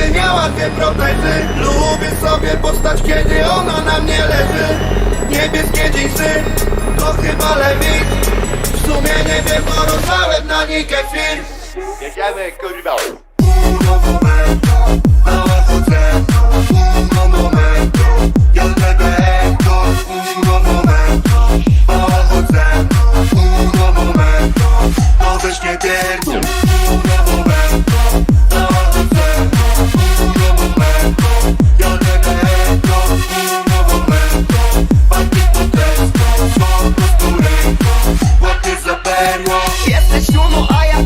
Jakby miała dwie protezy Lubię sobie postać, kiedy ona na mnie leży Niebieskie dżinsy, to chyba lewik W sumie nie wiem, bo rozlałem na niej kefir Jedziemy, kurwa Uno A ja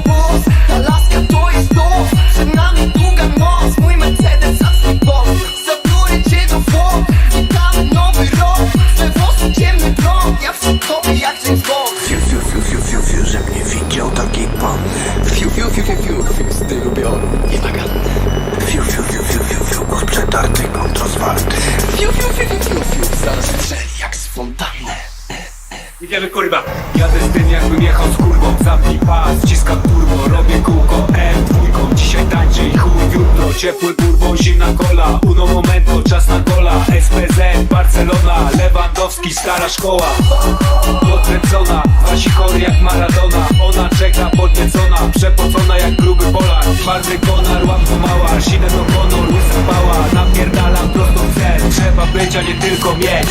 Ta laska to jest to Przed nami długa noc Mój Mercedes, a twój boss Zabiorę cię do nowy rok włosy ciemny blond Ja w tobie jak James Bond Fiu, fiu, fiu, fiu, fiu, fiu, że mnie widział taki pan Fiu, fiu, fiu, fiu, fiu, fiu Z tylu bioru Nienaganny Fiu, fiu, fiu, fiu, fiu, fiu, głos przetarty, kontrozwarty Fiu, fiu, fiu, fiu, fiu, fiu Zaraz strzeli jak z fontanny Idziemy kurwa Jadę z tym jakbym jechał Ciepły turbo, zimna kola. Uno momento, czas na gola. SPZ, Barcelona Lewandowski, stara szkoła. Podkręcona, wasi chory jak Maradona. Ona czeka podniecona Przepocona jak gruby Polak. Twardy konar, łapko mała Sidę do honor, łysa pała. Napierdalam prosto w cel Trzeba być, a nie tylko mieć